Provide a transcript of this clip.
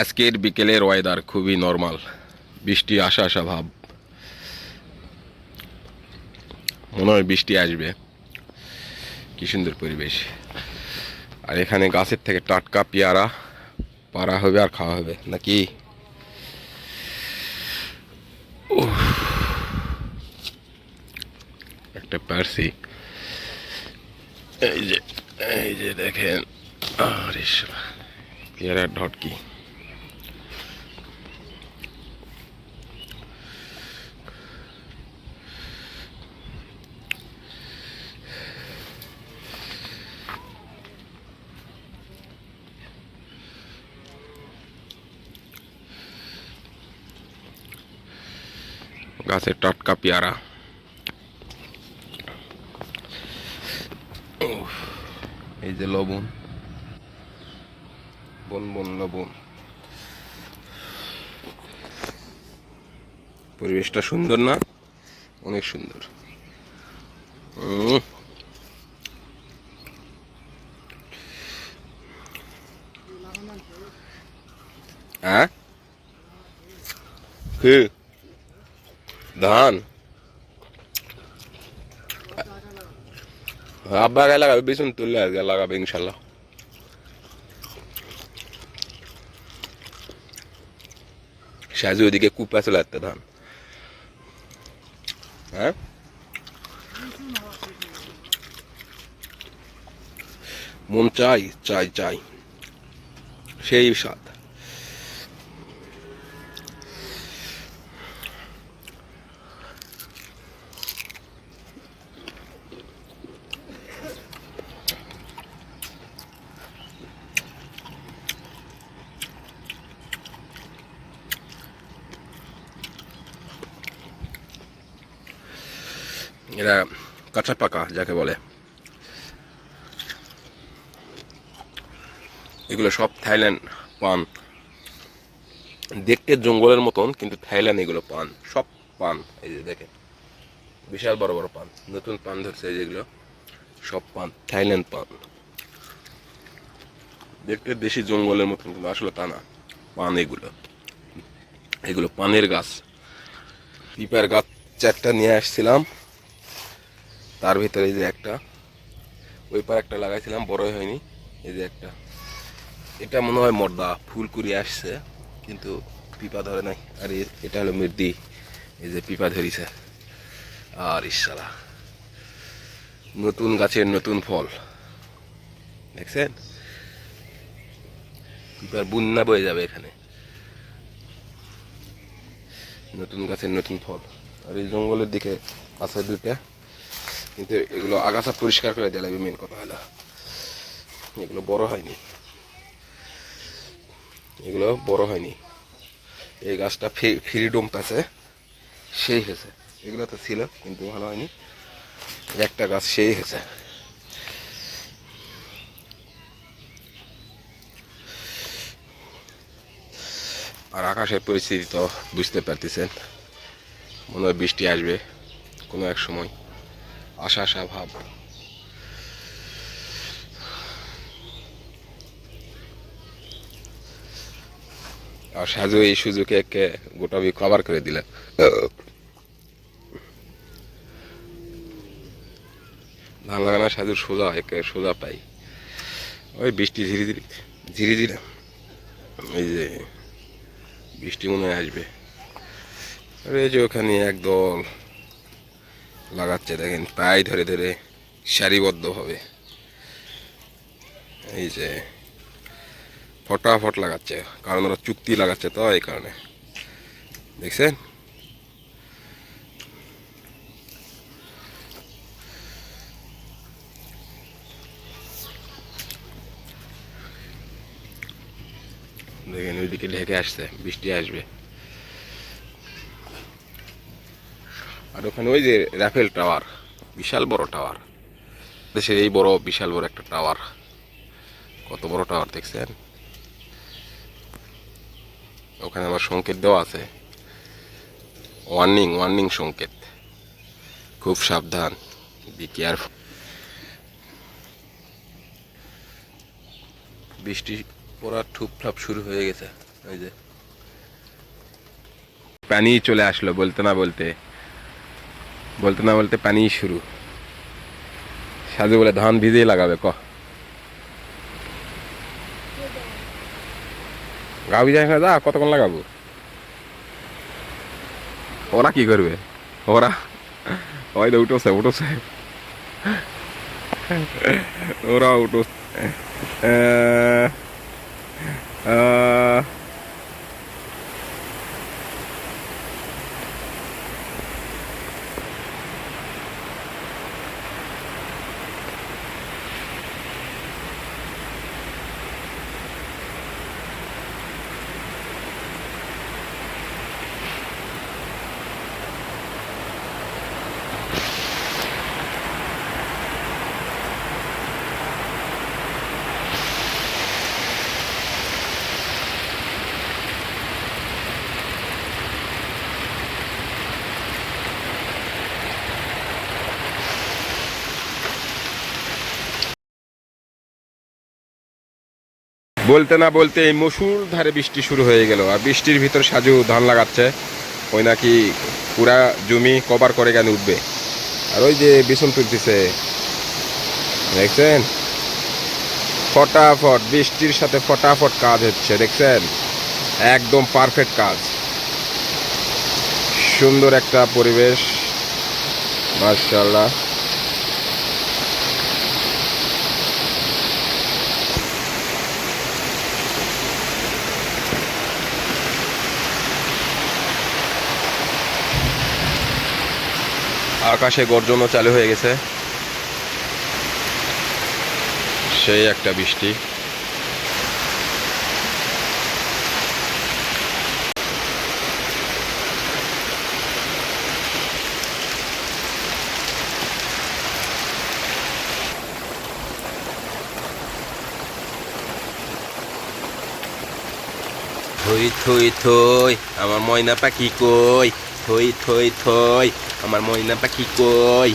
আজকের বিকেলের ওয়েদার খুবই নর্মাল বৃষ্টি আসা আসা ভাব। মনে হয় বৃষ্টি আসবে। কি সুন্দর পরিবেশ। আর এখানে গাছের থেকে টাটকা পেয়ারা পারা হবে আর খাওয়া হবে, নাকি। একটা পারছি এই যে এই যে দেখেন। আরে পেয়ারার ঢটকি। গাছের টাটকা পেয়ারা। এই যে লবণ। বন বন লবণ। পরিবেশটা সুন্দর না? অনেক সুন্দর। হ্যাঁ? কি ধান। আব্বা গায়ে লাগাবে, বিছুন তুললে আজকে লাগাবে ইনশাল্লাহ। সাজু ওদিকে কুপা চলে আসতে ধান। হ্যাঁ? মন চাই চাই চাই। সেই স্বাদ। এরা কাঁচা পাকা যাকে বলে। এগুলো সব থাইল্যান্ড পান। দেখতে জঙ্গলের মতন, কিন্তু থাইল্যান্ড এগুলো পান। সব পান, এই যে দেখেন। বিশাল বড় বড় পান। নতুন পান ধরছে যেগুলো। সব পান, থাইল্যান্ড পান। দেখতে দেশি জঙ্গলের মতন, কিন্তু আসলে তা না। পান এগুলো। এগুলো পানের গাছ। পিপার গাছ, চারটা নিয়ে আসছিলাম। তার ভিতরে এই যে একটা, ওই পার একটা লাগাইছিলাম, বড়ই হয়নি। এই যে একটা। এটা মনে হয় মর্দা, ফুল কুড়ি আসছে, কিন্তু পিপা ধরে নাই। আর এটা হলো মির্দি। এই যে পিপা ধরিছে। আর ইশালা নতুন গাছের নতুন ফল। দেখছেন? পিপার বন্যা বয়ে যাবে এখানে। নতুন গাছের নতুন ফল। আর এই জঙ্গলের দিকে আছে দুইটা। কিন্তু এগুলো আগাছা পরিষ্কার করে দেওয়া লাগবে মেন কথা হলো। এগুলো বড় হয়নি। এগুলো বড় হয়নি। এই গাছটা ফ্রিডম পাচ্ছে সেই হয়েছে। এগুলো তো ছিল, কিন্তু ভালো হয়নি। একটা গাছ সেই হয়েছে। আর আকাশের পরিস্থিতি তো বুঝতে পারতেছেন। মনে হয় বৃষ্টি আসবে কোনো এক সময়। আশা আশা, ভাব। আর সাজু এই সুযোগে একে গোটা বি কভার করে দিলেন ধান লাগানো সাজুর সোজা, একে সোজা পাই। ওই বৃষ্টি ধীরে ধীরে ধীরে ধীরে এই যে বৃষ্টি মনে আসবে। এই যে ওখানে একদল লাগাচ্ছে, দেখেন পায়ে ধরে ধরে সারিবদ্ধভাবে। এই যে ফটাফট লাগাচ্ছে, কারণ ওরা চুক্তি লাগাচ্ছে তো এই কারণে। দেখছেন? দেখেন ওইদিকে ঢেকে আসছে, বৃষ্টি আসবে। আর ওখানে ওই যে রাফেল টাওয়ার বিশাল বড় টাওয়ার দেশের এই বড়, বিশাল বড় একটা টাওয়ার কত বড় টাওয়ার দেখছেন? ওখানে আমার সংকেত দেওয়া আছে। ওয়ার্নিং ওয়ার্নিং সংকেত। খুব সাবধান বি কেয়ারফুল বৃষ্টি পড়ার ঠুপ ঠাপ শুরু হয়ে গেছে, ওই যে। পানি চলে আসলো বলতে না বলতে। বলতে না বলতে পানি শুরু। সাজু বলে ধান ভিজিয়ে লাগাবে ক। যাস না যা কতক্ষণ লাগাবো? ওরা কি করবে? ওরা ওই তো উঠোছে উঠোছে। ওরা উঠো আহ, আহ, বলতে না বলতে এই মসুর ধারে বৃষ্টি শুরু হয়ে গেল। আর বৃষ্টির ভিতর সাজু ধান লাগাচ্ছে। ওই নাকি পুরা জমি কভার করে কেন উঠবে? আর ওই যে বিছন তুলতেছে। দেখছেন? ফটাফট বৃষ্টির সাথে ফটাফট কাজ হচ্ছে, দেখছেন? একদম পারফেক্ট কাজ। সুন্দর একটা পরিবেশ। মার্শাল্লাহ আকাশে গর্জনও চালু হয়ে গেছে। সেই একটা বৃষ্টি। থই থই থই, আমার ময়না পাখি কই? থই থই থই আমার ময়না পাখি কই?